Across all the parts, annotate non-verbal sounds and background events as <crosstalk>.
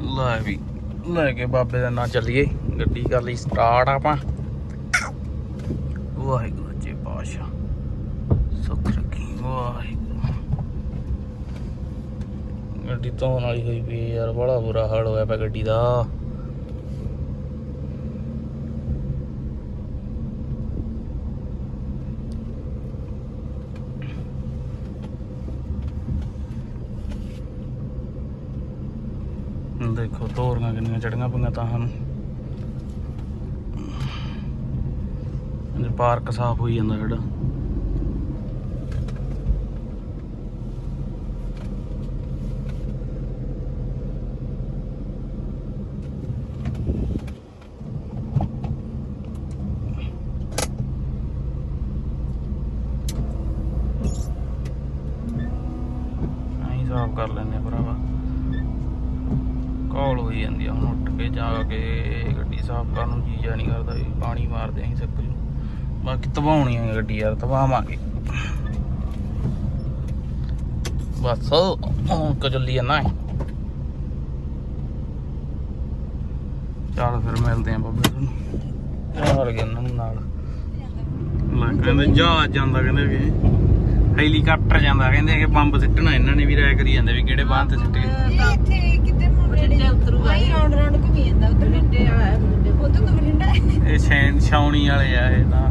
ਲੈ ਵੀ, ਲੈ ਕੇ ਬਾਬੇ ਦਾ ਨਾਂ ਚੱਲੀਏ, ਗੱਡੀ ਕਰ ਲਈ ਸਟਾਰਟ ਆਪਾਂ। ਵਾਹਿਗੁਰੂ ਜੀ ਪਾਸ਼ਾ ਸੁਖ ਰੱਖੀ, ਵਾਹਿਗੁਰੂ। ਗੱਡੀ ਧੋਣ ਵਾਲੀ ਹੋਈ ਵੀ ਯਾਰ, ਬੜਾ ਬੁਰਾ ਹਾਲ ਹੋਇਆ ਪਿਆ ਗੱਡੀ ਦਾ। ਦੇਖੋ ਤੋਰੀਆਂ ਕਿੰਨੀਆਂ ਚੜੀਆਂ ਪਈਆਂ ਤਾਂ ਹਨ। ਇਹ ਪਾਰਕ ਸਾਫ਼ ਹੋਈ ਜਾਂਦਾ ਜਿਹੜਾ ਆਈ ਸਾਫ਼ ਕਰ ਲੈਂਦੇ ਆ ਭਰਾਵਾ ਕਾਲ ਹੋਈ ਜਾਂਦੀ ਆ ਹੁਣ ਉੱਠ ਕੇ ਜਾ ਕੇ ਗੱਡੀ ਸਾਫ਼ ਕਰਨ ਨੂੰ ਜੀ ਜਾ ਨਹੀਂ ਕਰਦਾ ਵੀ ਪਾਣੀ ਮਾਰਦੇ ਆਂ ਸੱਕ ਨੂੰ ਬਾਕੀ ਤਵਾਉਣੀ ਆ ਗੱਡੀ ਯਾਰ ਤਵਾਵਾਂਗੇ ਬਸ ਹੁਣ ਕ ਚੱਲੀ ਫਿਰ ਮਿਲਦੇ ਆਂ ਬੱਬੇ ਤੁਹਾਨੂੰ। ਹਾਰ ਗਿਆ ਨੂੰ ਨਾਲ। ਲੈ ਕਹਿੰਦੇ ਜਹਾਜ਼ ਜਾਂਦਾ ਕਹਿੰਦੇ ਕਿ ਹੈਲੀਕਾਪਟਰ ਜਾਂਦਾ ਕਹਿੰਦੇ ਕਿ ਬੰਬ ਸਿੱਟਣਾ ਇਹਨਾਂ ਨੇ ਵੀ ਰਾਇ ਕਰੀ ਜਾਂਦੇ ਵੀ ਕਿਹੜੇ ਬਾਂਹ ਤੇ ਸਿੱਟ ਇੱਥੇ ਨੂੰ ਬਠਿੰਡੇ ਉਤਰੂਗਾ। ਆਈ ਇਹ। ਰਾਉਂਡ ਰਾਉਂਡ ਘੁੰਮੀ ਜਾਂਦਾ ਉੱਧਰ। ਬਠਿੰਡੇ ਵਾਲਾ ਹੈ ਬਠਿੰਡੇ। ਉਧਰ ਤੋਂ ਬਠਿੰਡਾ। ਇਹ ਛੈਨ ਛਾਉਣੀ ਵਾਲੇ ਆ ਇਹ ਤਾਂ।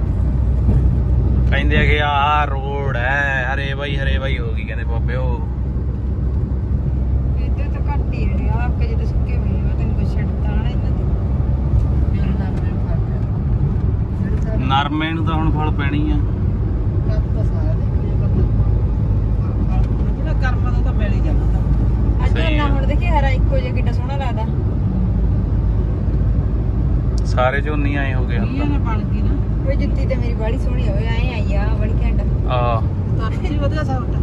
ਕਹਿੰਦੇ ਆ ਕਿ ਆਹ ਰੋਡ ਹੈ ਹਰੇ ਬਾਈ ਹਰੇ ਬਾਈ ਹੋ ਗਈ ਕਹਿੰਦੇ ਬਾਬੇ ਉਹ। ਇੱਧਰ ਤਾਂ ਘੱਟ ਹੀ ਹੈ ਆ ਅੱਕ ਜਿਹਦੇ ਸੁੱਕੇ ਹੋਏ ਆ ਤੈਨੂੰ ਕੁਛ ਛੱਡਤਾ ਨਾ ਇਹਨਾਂ ਤਾਂ ਨਰਮੇ ਨੂੰ ਤਾਂ ਹੁਣ ਫਲ ਪੈਣੀ ਆ। ਕੱਟ ਤਾਂ ਸਾਰਾ ਦੇਖੀ ਜਿਹੜਾ ਕਰਮਾਂ ਦਾ ਤਾਂ ਮਿਲ ਹੀ ਜਾਂਦਾ ਅੱਜ ਸਹੀ ਨਾ। ਹੁਣ ਦੇਖੀ ਹਰਾ ਇੱਕੋ ਜਿਹਾ ਕਿੱਡਾ ਸੋਹਣਾ ਲੱਗਦਾ। ਸਾਰੇ ਝੋਨੀ ਆਏ ਹੋ ਗਏ ਹੁਣ ਇਹ ਨਾ ਬਣ ਗਈ ਨਾ। ਉਹ ਜੁੱਤੀ ਤੇ ਮੇਰੀ ਬਾੜੀ ਸੋਹਣੀ ਹੋਵੇ ਐ ਆਈ ਆ ਬੜੀ ਘੈਂਟ। ਤਾਂ ਆ ਤਾਂ ਵੀ ਵਧੀਆ ਸਾਊਟ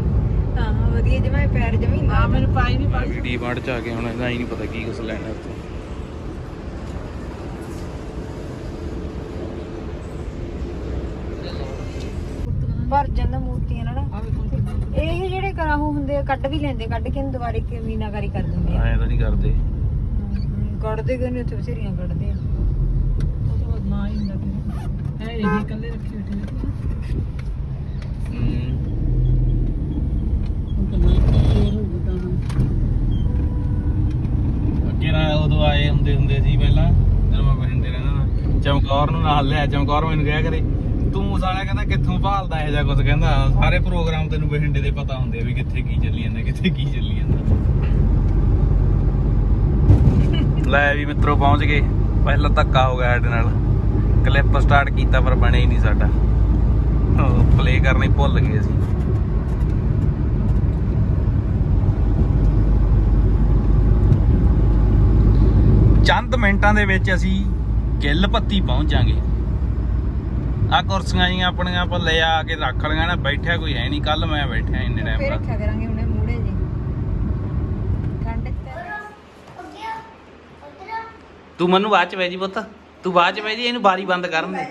ਹਾਂ ਹਾਂ ਵਧੀਆ ਜਮਾ ਪੈਰ ਜਮੀ ਆ ਮੈਨੂੰ ਪਾਈ ਨਹੀਂ ਪਾਈ। ਵੀਡੀ ਬਾੜ ਚ ਆ ਕੇ ਹੁਣ ਇਹਦਾ ਹੀ ਨਹੀਂ ਪਤਾ ਕੀ ਕੁਛ ਲੈਣਾ ਉੱਥੇ ਭਰ ਜਾਂਦਾ ਮੂਰਤੀਆਂ ਨਾਲ ਆ ਵੇਖੋ ਕਿੰਨਾ ਇਹ ਜਿਹੜੇ ਕਰਾਹੂ ਹੁੰਦੇ ਆ, ਕੱਢ ਵੀ ਲੈਂਦੇ ਕੱਢ ਕੇ ਇਹਨੂੰ ਦੁਬਾਰੇ ਕਿ ਮੀਨਾਕਾਰੀ ਕਰ ਦਿੰਦੇ ਆ? ਐਂ ਤਾਂ ਨਹੀਂ ਕਰਦੇ। ਹਮ, ਕੱਢਦੇ ਕਿ ਨਹੀਂ ਉੱਥੇ ਬਥੇਰੀਆਂ ਕੱਢਦੇ ਆ? ਉਹ ਤਾਂ ਨਾ ਹੀ ਹੁੰਦਾ ਫਿਰ। ਹੈ ਇਹ ਇਕੱਲੇ ਰੱਖੀ ਬੈਠੇ ਨੇ। ਹਮ, ਉਹ ਤਾਂ ਨਾ ਫੇਰ ਹੋ ਗਦਾ ਅੱਗੇ ਨਾ ਉਦੋਂ ਆਏ ਹੁੰਦੇ ਹੁੰਦੇ ਸੀ ਪਹਿਲਾਂ। ਜਦੋਂ ਮੈਂ ਬਹਿੰਦੇ ਰਹਿੰਦਾ ਨਾ ਚਮਕੌਰ ਨੂੰ ਨਾਲ ਲਿਆ ਚਮਕੌਰ ਮੈਨੂੰ ਕਿਹਾ ਕਰੇ ਤੂੰ ਸਾਲਾ ਕਹਿੰਦਾ ਕਿੱਥੋਂ ਭਾਲਦਾ ਇਹ ਜਾਂ ਕੁਝ ਕਹਿੰਦਾ ਸਾਰੇ ਪ੍ਰੋਗਰਾਮ ਤੈਨੂੰ ਬਹਿੰਡੇ ਦੇ ਪਤਾ ਹੁੰਦੇ ਆ ਵੀ ਕਿੱਥੇ ਕੀ ਚੱਲੀ ਜਾਂਦਾ, ਕਿੱਥੇ ਕੀ ਚੱਲੀ ਜਾਂਦਾ। ਲੈ ਵੀ ਮਿੱਤਰੋ ਪਹੁੰਚ ਗਏ। ਪਹਿਲਾਂ ਧੱਕਾ ਹੋ ਗਿਆ ਸਾਡੇ ਨਾਲ। ਕਲਿੱਪ ਸਟਾਰਟ ਕੀਤਾ ਪਰ ਬਣਿਆ ਹੀ ਨਹੀਂ ਸਾਡਾ। ਪਲੇ ਕਰਨੀ ਭੁੱਲ ਗਏ ਅਸੀਂ। ਚੰਦ ਮਿੰਟਾਂ ਦੇ ਵਿੱਚ ਅਸੀਂ ਗਿੱਲ ਪੱਤੀ ਪਹੁੰਚਾਂਗੇ। ਆ ਕੁਰਸੀਆਂ ਜੀਆਂ ਆਪਣੀਆਂ ਆਪਾਂ ਲੈ ਆ ਕੇ ਰੱਖ ਲਈਆਂ ਨਾ ਬੈਠਿਆ ਕੋਈ ਹੈ ਨਹੀਂ ਕੱਲ ਮੈਂ ਬੈਠਿਆ ਇੰਨੇ ਫੇਰ ਟਾਈਮ ਰੱਖਿਆ ਕਰਾਂਗੇ ਹੁਣੇ ਮੂੜੇ ਜੀ। ਠੰਡ ਤੇ ਤੂੰ ਮੈਨੂੰ ਬਾਅਦ ਚ ਬਹਿ ਜੀ ਪੁੱਤ। ਤੂੰ ਬਾਅਦ ਚ ਬਹਿ ਜੀ ਇਹਨੂੰ ਬਾਰੀ ਬੰਦ ਕਰਨ ਦੇ।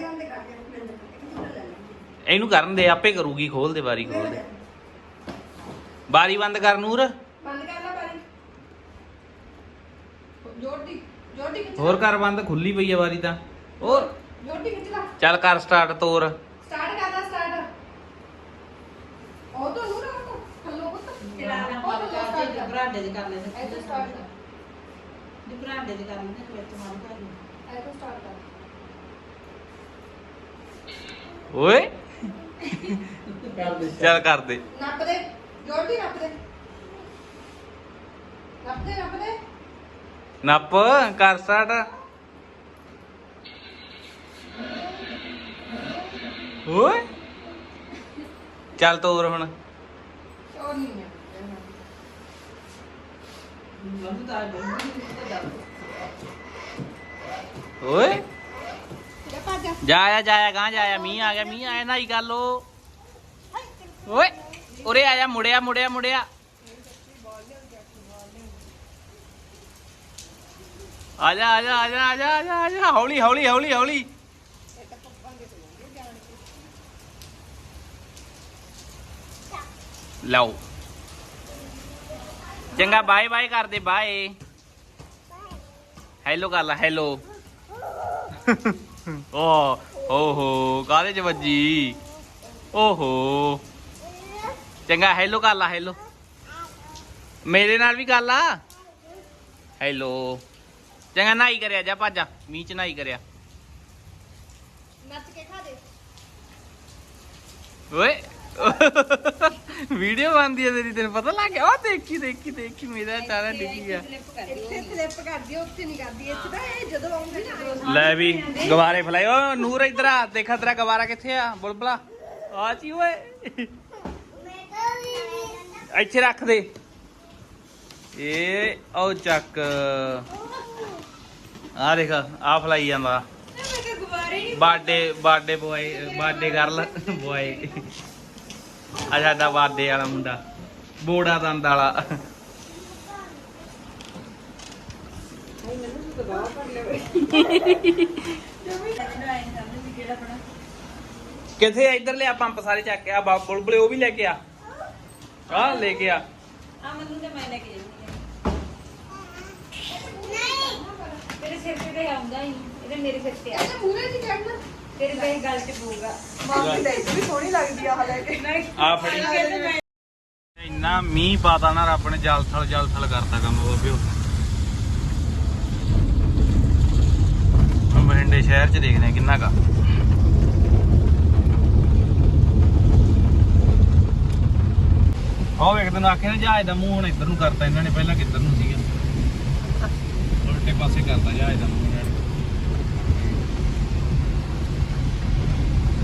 ਇਹਨੂੰ ਕਰਨ ਦੇ ਆਪੇ ਕਰੂਗੀ ਖੋਲ ਦੇ ਬਾਰੀ ਖੋਲ ਦੇ। ਬਾਰੀ ਬੰਦ ਕਰ ਨੂਰ। ਬੰਦ ਕਰ ਲੈ ਬਾਰੀ ਜੋੜੀ ਜੋੜੀ ਖਿੱਚ। ਹੋਰ ਕਰ ਬੰਦ ਖੁੱਲੀ ਪਈ ਆ ਬਾਰੀ ਤਾਂ। ਹੋਰ। ਚੱਲ ਕਰ ਸਟਾਰਟ ਤੋਰ। ਸਟਾਰਟ ਉਹ ਤੋਂ ਥੱਲੋਂ। ਬਰਾਂਡੇ ਦੇ ਕਰ। ਲੈਂਦੇ ਕਰ। ਬਰਾਂਡੇ ਦੇ ਕਰ ਲੈਂਦੇ ਫਿਰ ਕਰ। ਓਏ ਕਰ ਦੇ ਚੱਲ ਕਰ। ਦੇ ਨੱਪ ਦੇ ਜੋੜੀ ਨੱਪ ਦੇ ਨੱਪ ਦੇ ਨੱਪ ਦੇ ਨੱਪ ਕਰ ਸਟਾਰਟ ਓਏ। ਚੱਲ ਤੋਰ ਹੁਣ। ਉਹ ਨਹੀਂ ਓਏ ਜਾਇਆ ਜਾਇਆ ਗਾਂ ਜਾਇਆ ਮੀਂਹ ਆ ਗਿਆ, ਮੀਂਹ ਆਇਆ ਨਾ ਹੀ ਗੱਲ ਉਹ ਓਏ, ਉਰੇ ਆਇਆ ਮੁੜਿਆ ਮੁੜਿਆ ਮੁੜਿਆ। ਆ ਜਾ ਆ ਜਾ ਆ ਜਾ ਆ ਜਾ ਆ ਜਾ। ਹੌਲੀ ਹੌਲੀ ਹੌਲੀ ਹੌਲੀ। ਲਓ। ਚੰਗਾ ਬਾਏ ਬਾਏ ਕਰਦੇ ਬਾਏ ਹੈਲੋ ਕਰ ਲਾ ਹੈਲੋ <laughs> ਓ ਓਹੋ ਕਾਹਦੇ ਚ ਵੱਜੀ? ਓਹੋ ਚੰਗਾ ਹੈਲੋ ਕਰ ਲਾ ਹੈਲੋ ਮੇਰੇ ਨਾਲ ਵੀ ਕਰ ਲਾ। ਹੈਲੋ ਚੰਗਾ ਨਾਈ ਕਰਿਆ ਜਾ ਭਾਜਾ ਮੀਂਹ ਚ ਨਾਈ ਕਰਿਆ। ਨੱਚ ਕੇ ਖਾ ਦੇ। ਓਏ। ਵੀਡੀਓ ਬਣਦੀ ਹੈ ਤੇਰੀ ਤੈਨੂੰ ਪਤਾ ਲੱਗ ਗਿਆ। ਉਹ ਦੇਖੀ ਦੇਖੀ ਦੇਖੀ ਮੇਰਾ ਚਾਰਾ ਡਿੱਗੀ ਗਿਆ ਇੱਥੇ ਸਲਿੱਪ ਕਰਦੀ ਆ, ਉੱਥੇ ਨਹੀਂ ਕਰਦੀ। ਇੱਥੇ ਤਾਂ ਇਹ ਜਦੋਂ ਆਉਂਦੀ ਨਾ ਲੈ ਵੀ ਗਵਾਰੇ ਫਲਾਈ। ਓ ਨੂਰ ਇਧਰ ਆ ਦੇਖਾ ਤੇਰਾ ਗਵਾਰਾ ਕਿੱਥੇ ਆ? ਬੁਲਬੁਲਾ। ਆ ਚੀ ਓਏ। ਇੱਥੇ ਰੱਖ ਦੇ। ਇਹ ਉਹ ਚੱਕ। ਆ ਦੇਖ ਆ ਫਲਾਈ ਜਾਂਦਾ। ਬਾਡੇ ਬਾਡੇ ਬੋਏ ਬਾਡੇ ਗਰਲ ਬੋਏ ਆ ਸਾਡਾ ਬਾਡੇ ਵਾਲਾ ਮੁੰਡਾ। ਬੋੜਾ ਦੰਦ ਵਾਲਾ। ਕਿੱਥੇ ਆ? ਇੱਧਰ ਲਿਆ ਪੰਪ ਸਾਰੇ ਚੱਕ ਕੇ। ਆ ਬਾ- ਬੁਲਬੁਲੇ ਉਹ ਵੀ ਲੈ ਕੇ ਆ। ਆ ਲੈ ਕੇ ਆ। ਆ ਮੈਨੂੰ ਤੇ ਮੈਂ ਲੈ ਕੇ ਜਾਂਦੀ ਤੇਰੇ ਸਿਰ ਤੇ ਆਉਂਦਾ ਹੀ ਇਹਦੇ ਮੇਰੇ ਸਿਰ ਤੇ ਆ। ਇਹ ਮੂਰੇ ਨਹੀਂ ਚੜਨਾ ਤੇਰੇ ਤੇ ਗੱਲ ਚ ਪਊਗਾ ਮਾਂ ਦੀ ਲਈ ਵੀ ਸੋਹਣੀ ਲੱਗਦੀ ਆ ਹਲੇ ਕੇ। ਨਹੀਂ ਆ ਫੜੀ। ਇੰਨਾ ਮੀਂਹ ਪਾਤਾ ਨਾ ਰੱਬ ਨੇ ਜਲ ਥਲ ਜਲ ਥਲ ਕਰਤਾ ਕੰਮ ਬਾਬਿਓ ਹੁਣ ਬਠਿੰਡੇ ਸ਼ਹਿਰ ਚ ਦੇਖਦੇ ਆ ਕਿੰਨਾ ਕਾ ਉਹ ਵੇਖ ਤੈਨੂੰ ਆਖਿਆ ਨਾ ਜਹਾਜ਼ ਦਾ ਮੂੰਹ ਹੁਣ ਇੱਧਰ ਨੂੰ ਕਰਤਾ ਇਹਨਾਂ ਨੇ ਪਹਿਲਾਂ ਕਿੱਧਰ ਨੂੰ ਸੀਗਾ। ਉਲਟੇ ਪਾਸੇ ਕਰਤਾ ਜਹਾਜ਼ ਦਾ ਮੂੰਹ ਇਹਨਾਂ ਨੇ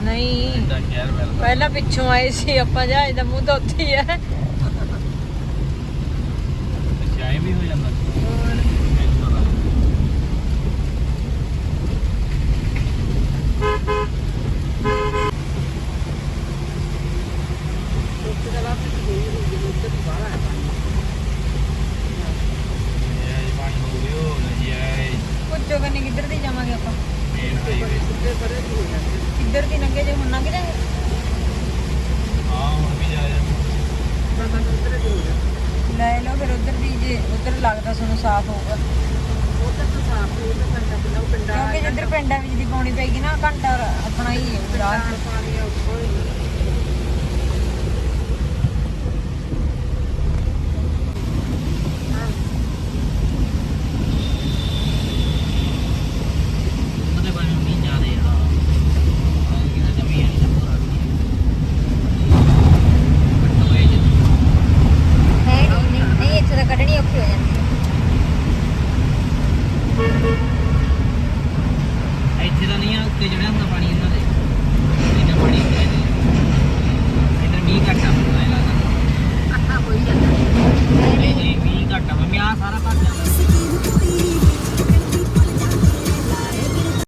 ਨਹੀਂ। ਮਿਲਦਾ ਪਹਿਲਾਂ ਪਿੱਛੋਂ ਆਏ ਸੀ ਆਪਾਂ ਜਹਾਜ਼ ਦਾ ਮੂੰਹ ਤਾਂ ਉੱਥੇ ਹੀ ਹੈ ਚਾਹੇ ਵੀ ਹੋ ਜਾਂਦਾ। ਇੱਥੋਂ ਦਾ। ਇਹ ਜੀ ਪਾਣੀ ਹੋ ਗਿਆ ਉਹ ਨਹੀਂ ਆਏ ਪੁੱਛੋ ਕੰਨੇ ਕਿੱਧਰ ਦੀ ਜਾਵਾਂਗੇ ਆਪਾਂ। ਮੇਨ ਹਾਈਵੇ ਕਿੱਧਰ ਦੀ ਲੰਘੇ ਜੇ ਹੁਣ ਲੰਘ ਜਾਗੇ ਹਾਂ ਹੁਣ ਵੀ ਜਾ ਜਾ ਲੈ ਲਓ ਫਿਰ ਉਧਰ ਦੀ ਜੇ ਉਧਰ ਲੱਗਦਾ ਤੁਹਾਨੂੰ ਸਾਫ਼ ਹੋਊਗਾ। ਕਿਉਂਕਿ ਜਿੱਧਰ ਪਿੰਡਾਂ ਵਿੱਚ ਦੀ ਪਾਉਣੀ ਪੈਗੀ ਨਾ ਘੰਟਾ ਆਪਣਾ ਹੀ ਹੈ ਰਾਹ ਉਹਦੇ ਬਾਰੇ ਮੀਂਹ ਜਾ ਰਿਹਾ ਆ ਕਿਹਦਾ ਜਮੀ ਹੈ ਨਹੀਂ ਪੂਰਾ ਬਟੋਏ ਜੀ ਹੈ ਨਹੀਂ ਨਹੀਂ ਇੱਥੇ ਤਾਂ ਕੱਢਣੀ ਔਖੀ ਹੋ ਜਾਂਦੀ ਤਾਂ ਨਹੀਂ ਆ ਉੱਤੇ ਜਿਹੜਾ ਹੁੰਦਾ ਪਾਣੀ ਇਹਨਾਂ ਦੇ। ਇਹਨਾਂ ਪਾਣੀ ਹੁੰਦਾ ਇਹਦੇ। ਇੱਧਰ ਮੀਂਹ ਘੱਟ ਮੈਨੂੰ ਐਂ ਲੱਗਦਾ ਅੱਖਾਂ ਕੋਈ ਜਾਂਦਾ ਨਹੀਂ ਨਹੀਂ ਮੀਂਹ ਘੱਟ ਮੈਂ ਆ ਸਾਰਾ ਭਰ ਜਾਂਦਾ